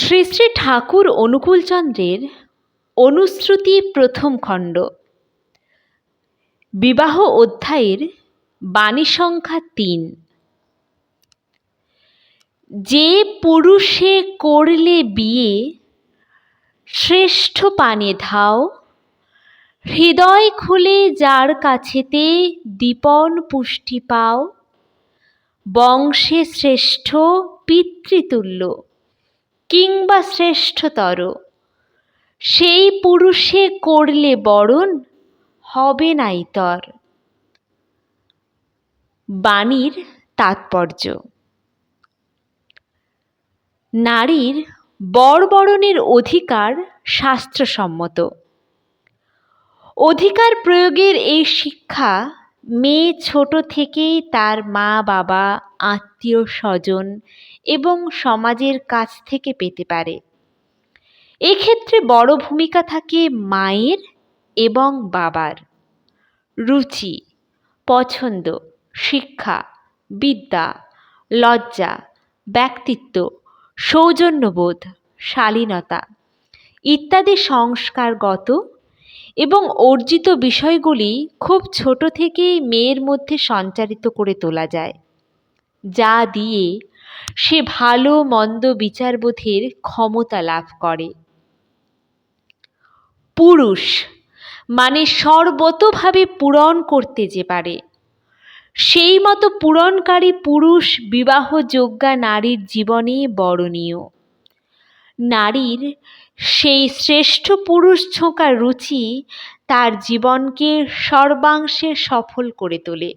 শ্রী শ্রী ঠাকুর অনুকূলচন্দ্রের অনুশ্রুতি প্রথম খণ্ড। বিবাহ অধ্যায়ের বাণী সংখ্যা তিন। যে পুরুষে করলে বিয়ে, শ্রেষ্ঠ পানে ধাও, হৃদয় খুলে যার কাছেতে দীপন পুষ্টি পাও, বংশে শ্রেষ্ঠ পিতৃতুল্য। কিংবা শ্রেষ্ঠতর। সেই পুরুষে করলে বরণ হবে না ইতর। বাণীর তাৎপর্য। নারীর বরবরণের অধিকার শাস্ত্রসম্মত। অধিকার প্রয়োগের এই শিক্ষা মেয়ে ছোট থেকেই তার মা, বাবা, আত্মীয়, স্বজন এবং সমাজের কাছ থেকে পেতে পারে। এক্ষেত্রে বড় ভূমিকা থাকে মায়ের এবং বাবার। রুচি, পছন্দ, শিক্ষা, বিদ্যা, লজ্জা, ব্যক্তিত্ব, সৌজন্যবোধ, শালীনতা ইত্যাদি সংস্কারগত এবং অর্জিত বিষয়গুলি খুব ছোট থেকেই মেয়ের মধ্যে সঞ্চারিত করে তোলা যায়। যা দিয়ে সে ভালো মন্দ বিচারবোধের ক্ষমতা লাভ করে। পুরুষ মানে সর্বতভাবে পূরণ করতে যে পারে। সেই মতো পূরণকারী পুরুষ বিবাহযোগ্যা নারীর জীবনে বরণীয়। নারীর সেই শ্রেষ্ঠ পুরুষ ছোঁকা রুচি তার জীবনকে সর্বাংশে সফল করে তোলে।